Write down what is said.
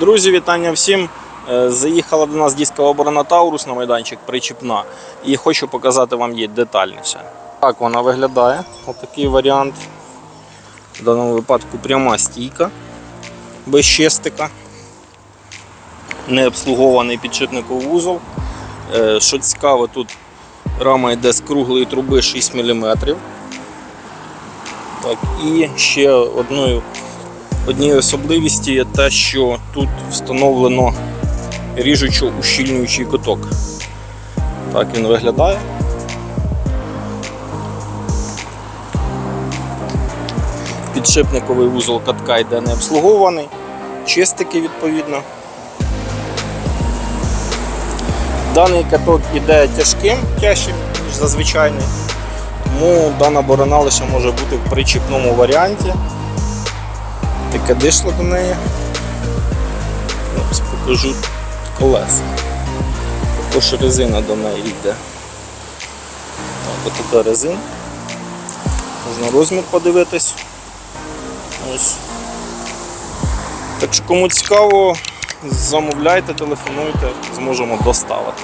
Друзі, вітання всім. Е, Заїхала до нас дискова оборона Таурус на майданчик причіпна. І хочу показати вам її детальніше. Так вона виглядає. Отакий варіант. В даному випадку пряма стійка без чистика. Не обслугований підшипниковий вузол. Е, Що цікаво, тут рама йде з круглої труби 6 мм. Так, і ще одною Однією особливістю є те, що тут встановлено ріжучо-ущільнюючий куток. Так він виглядає. Підшипниковий вузол катка йде не обслугований, чистики відповідно. Даний каток йде тяжким, тяжчим, ніж зазвичайний, тому дана борона лише може бути в причіпному варіанті таке дишло до неї. Ось покажу колеса. Також резина до неї йде. Так, ось така резина. Можна розмір подивитись. Ось. Так що кому цікаво, замовляйте, телефонуйте, зможемо доставити.